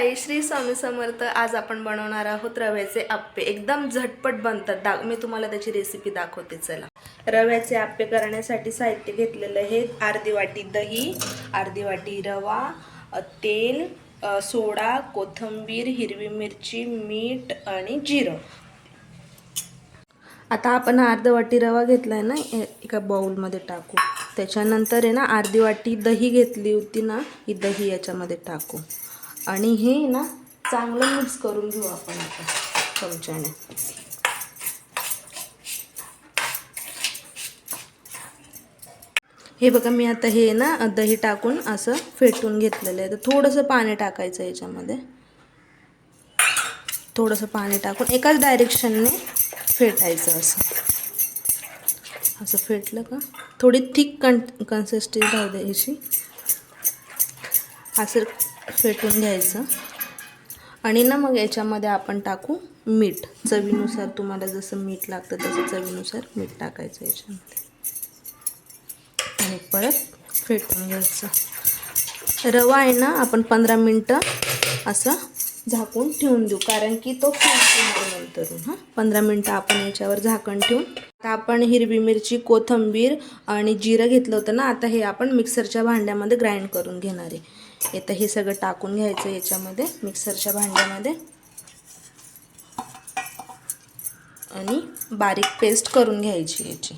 ताई श्री स्वामी समर्थ आज आपण बनवणार आहोत रव्याचे आप्पे. एकदम झटपट बनतात. दा मी तुम्हाला त्याची रेसिपी दाखवते. चला. रव्याचे आप्पे करण्यासाठी साहित्य घेतलेलं आहे. अर्धी वाटी दही अर्धी वाटी रवा तेल सोडा कोथिंबीर हिरवी मिरची मीठ आणि जिरं. आता आपण अर्धी वाटी रवा घेतला आहे ना एका बाऊलमध्ये टाकू. त्याच्यानंतर आहे ना अर्धी वाटी दही घेतली होती ना ही दही याच्यामध्ये टाकू. आणि हे ना चांगलं मिक्स करून घेऊ आपण आता चमच्याने. हे बघा मी आता हे ना दही टाकून असं फेटून घेतलेलं आहे. तर थोडंसं पाणी टाकायचं याच्यामध्ये. थोडंसं पाणी टाकून एकाच डायरेक्शनने फेटायचं असं. असं फेटलं का? थोडी थिक कन कन्सिस्टन्सी राहू द्यायची असं फेटून घ्यायचं आणि ना मग याच्यामध्ये आपण टाकू मीठ. चवीनुसार तुम्हाला जसं मीठ लागतं तसं चवीनुसार मीठ टाकायचं याच्यामध्ये. आणि परत फेटून घ्यायचं. रवा आहे ना आपण पंधरा मिनटं असं झाकून ठेवून देऊ. कारण की तो नंतर हां पंधरा मिनटं आपण याच्यावर झाकण ठेवून. आता आपण हिरवी मिरची कोथिंबीर आणि जिरं घेतलं होतं ना आता हे आपण मिक्सरच्या भांड्यामध्ये ग्राइंड करून घेणार आहे. आता हे सगळं टाकून घ्यायचं याच्यामध्ये मिक्सरच्या भांड्यामध्ये. आणि बारीक पेस्ट करून घ्यायची याची.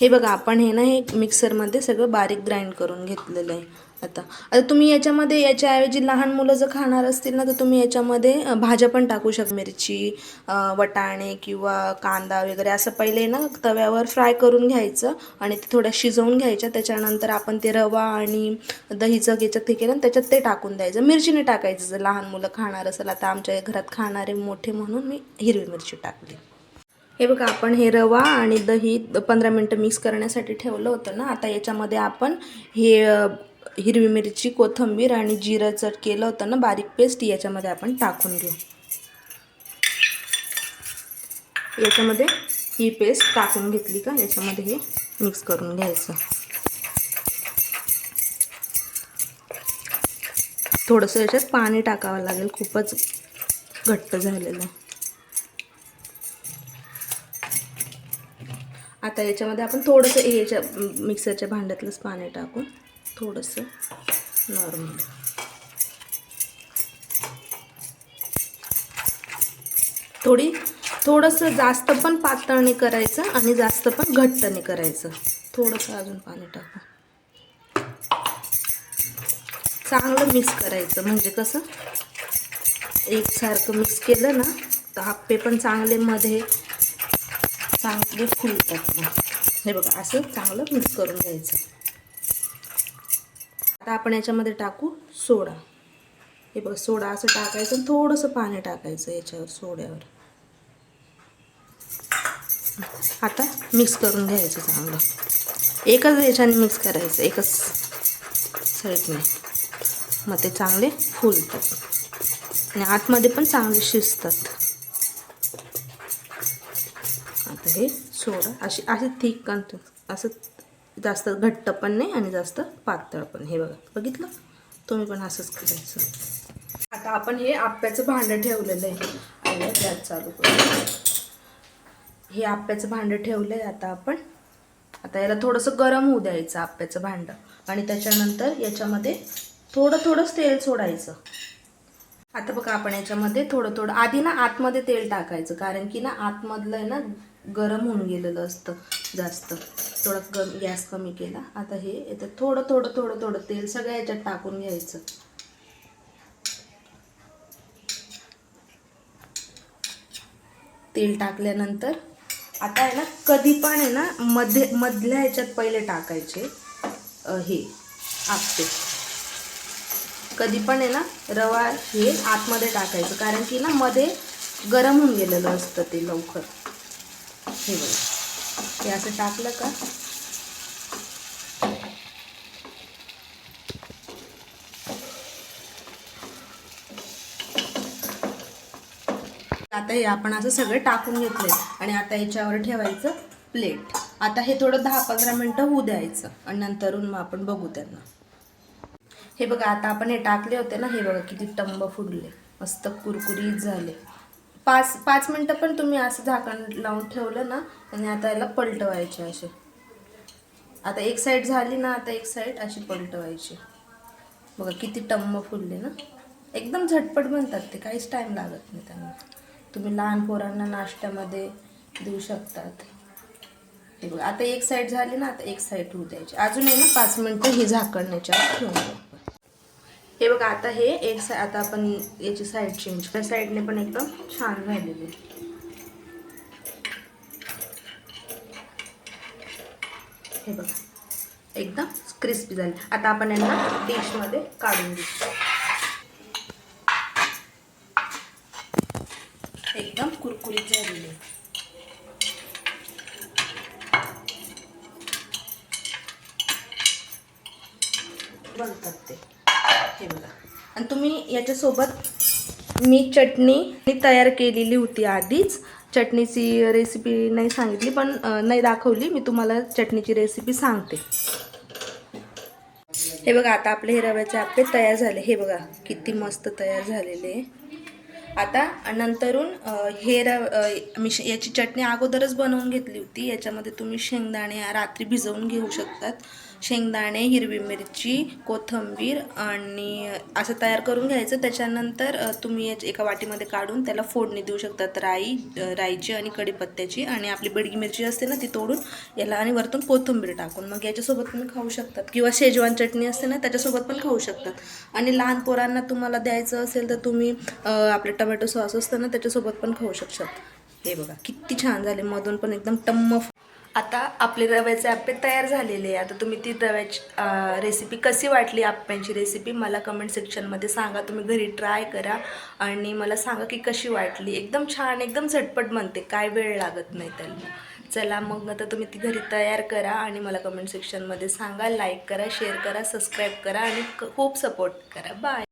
हे बघा आपण हे ना हे मिक्सरमध्ये सगळं बारीक ग्राइंड करून घेतलेलं आहे. आता. आता तुम्ही याच्यामध्ये याच्याऐवजी लहान मुलं जर खाणार असतील ना तर तुम्ही याच्यामध्ये भाज्या पण टाकू शकता. मिरची वटाणे किंवा कांदा वगैरे असं पहिले ना तव्यावर फ्राय करून घ्यायचं आणि ते थोड्या शिजवून घ्यायच्या. त्याच्यानंतर आपण ते रवा आणि दहीचं याच्यात ते केलं त्याच्यात ते टाकून द्यायचं. मिरचीने टाकायचं जर लहान मुलं खाणार असेल. आता आमच्या घरात खाणारे मोठे म्हणून मी हिरवी मिरची टाकली हे बघा आपण हे रवा आणि दही पंधरा मिनटं मिक्स करण्यासाठी ठेवलं होतं ना. आता याच्यामध्ये आपण हे हिरवी मिरची कोथिंबीर आणि जिरं चट केलं होतं ना बारीक पेस्ट याच्यामध्ये आपण टाकून घेऊ. याच्यामध्ये ही पेस्ट टाकून घेतली का? याच्यामध्ये हे मिक्स करून घ्यायचं. थोडंसं याच्यात पाणी टाकावं लागेल खूपच घट्ट झालेलं. आता याच्यामध्ये आपण थोडंसं याच्या मिक्सरच्या भांड्यातलंच पाणी टाकून थोडंसं नॉर्मल. थोडी थोडंसं जास्त पण पातळ नाही करायचं आणि जास्त पण घट्ट नाही करायचं. थोडंसं अजून पाणी टाकू. चांगलं मिक्स करायचं. म्हणजे कसं? एकसारखं मिक्स केलं ना तर आप्पे पण चांगले मध्ये चांगले फुलतात हे बघा असं चांगलं मिक्स करून घ्यायचं. आता आपण याच्यामध्ये टाकू सोडा. हे बघ सोडा असं टाकायचं आणि थोडंसं पाणी टाकायचं याच्यावर सोड्यावर. आता मिक्स करून घ्यायचं चांगलं. एकच याच्याने मिक्स करायचं एकच साईडने. मग ते चांगले फुलतात. आणि आतमध्ये पण चांगले शिजतात. आता हे सोडा. अशी अशी थिक असं जास्त घट्ट पण नाही आणि जास्त पातळ पण. हे बघा बघितलं? तुम्ही पण असंच करायचं. आता आपण हे आप्याचं भांडं ठेवलेलं आहे. आणि गॅस चालू करू. हे आप्याचं भांडं ठेवलं आहे आता आपण. आता याला थोडंसं गरम होऊ द्यायचं आप्याचं भांडं. आणि त्याच्यानंतर याच्यामध्ये थोडं थोडंच तेल सोडायचं. आता बघा आपण याच्यामध्ये थोडं थोडं आधी ना आतमध्ये तेल टाकायचं. कारण की ना आतमधलं आहे ना गरम होऊन गेलेलं असतं जास्त. थोडा कमी गॅस कमी केला. आता हे येतं थोडं थोडं थोडं थोडं तेल सगळ्या याच्यात टाकून घ्यायचं. तेल टाकल्यानंतर आता आहे ना कधी पण आहे ना मध्ये मधल्या ह्याच्यात पहिले टाकायचे हे आपटे. कधी पण आहे ना रवा हे आतमध्ये टाकायचं कारण की ना मध्ये गरम होऊन गेलेलं असतं ते लवकर. हे बघा. हे असं टाकलं का? आता हे आपण असं सगळं टाकून घेतलंय आणि आता याच्यावर ठेवायचं प्लेट. आता हे थोडं दहा पंधरा मिनटं होऊ द्यायचं आणि नंतरून मग आपण बघू त्यांना. हे बघा आता आपण हे टाकले होते ना हे बघा किती टंब फुडले मस्त कुरकुरीत झाले. पाच पाच मिनटं पण तुम्ही असं झाकण लावून ठेवलं ना आणि आता याला पलटवायचे असे. आता एक साईड झाली ना आता एक साईड अशी पलटवायची. बघा किती टम्म फुलले ना. एकदम झटपट बनतात ते काहीच टाईम लागत नाही त्यांना. तुम्ही लहान पोरांना नाश्त्यामध्ये देऊ शकतात. हे बघा आता एक साईड झाली ना आता एक साईड होऊ द्यायची. अजून आहे ना पाच मिनटं ही झाकणण्याच्या ठेवून द्या हे बघा आता हे एक साईड आता आपण याची साईड चेंज त्या साईडने पण एकदम छान झालेली हे बघा एकदम क्रिस्पी झाले. आता आपण यांना डिशमध्ये काढून घेऊ. एकदम कुरकुरीत झालेली बनतात ते. हे बघा. आणि तुम्ही याच्यासोबत मी चटणी तयार केलेली होती आधीच. चटणीची रेसिपी नाही सांगितली पण नाही दाखवली. मी तुम्हाला चटणीची रेसिपी सांगते. हे बघा आता आपले हे रव्याचे आपले तयार झाले. हे बघा किती मस्त तयार झालेले. आहे. आता नंतरून हे मी याची चटणी अगोदरच बनवून घेतली होती. याच्यामध्ये तुम्ही शेंगदाणे रात्री भिजवून घेऊ शकतात. शेंगदाणे हिरवी मिरची कोथिंबीर आणि असं तयार करून घ्यायचं. त्याच्यानंतर तुम्ही याच एका वाटीमध्ये काढून त्याला फोडणी देऊ शकतात. राई राईची आणि कढीपत्त्याची आणि आपली बेडगी मिरची असते ना ती तोडून याला आणि वरतून कोथिंबीर टाकून. मग याच्यासोबत तुम्ही खाऊ शकतात. किंवा शेजवान चटणी असते ना त्याच्यासोबत पण खाऊ शकतात. आणि लहान पोरांना तुम्हाला द्यायचं असेल तर तुम्ही अ, आपले टमॅटो सॉस असतं ना त्याच्यासोबत पण खाऊ शकतात. हे बघा किती छान झाले. मधून पण एकदम टम्म आता आपले रव्याचे आप्पे तयार झालेले आहे. आता तुम्ही ती रव्याची रेसिपी कशी वाटली आप्प्यांची रेसिपी मला कमेंट सेक्शनमध्ये सांगा. तुम्ही घरी ट्राय करा आणि मला सांगा की कशी वाटली. एकदम छान एकदम झटपट बनते. काय वेळ लागत नाही त्याला. चला मग आता तुम्ही ती घरी तयार करा आणि मला कमेंट सेक्शनमध्ये सांगा. लाईक करा शेअर करा सबस्क्राईब करा आणि खूप सपोर्ट करा. बाय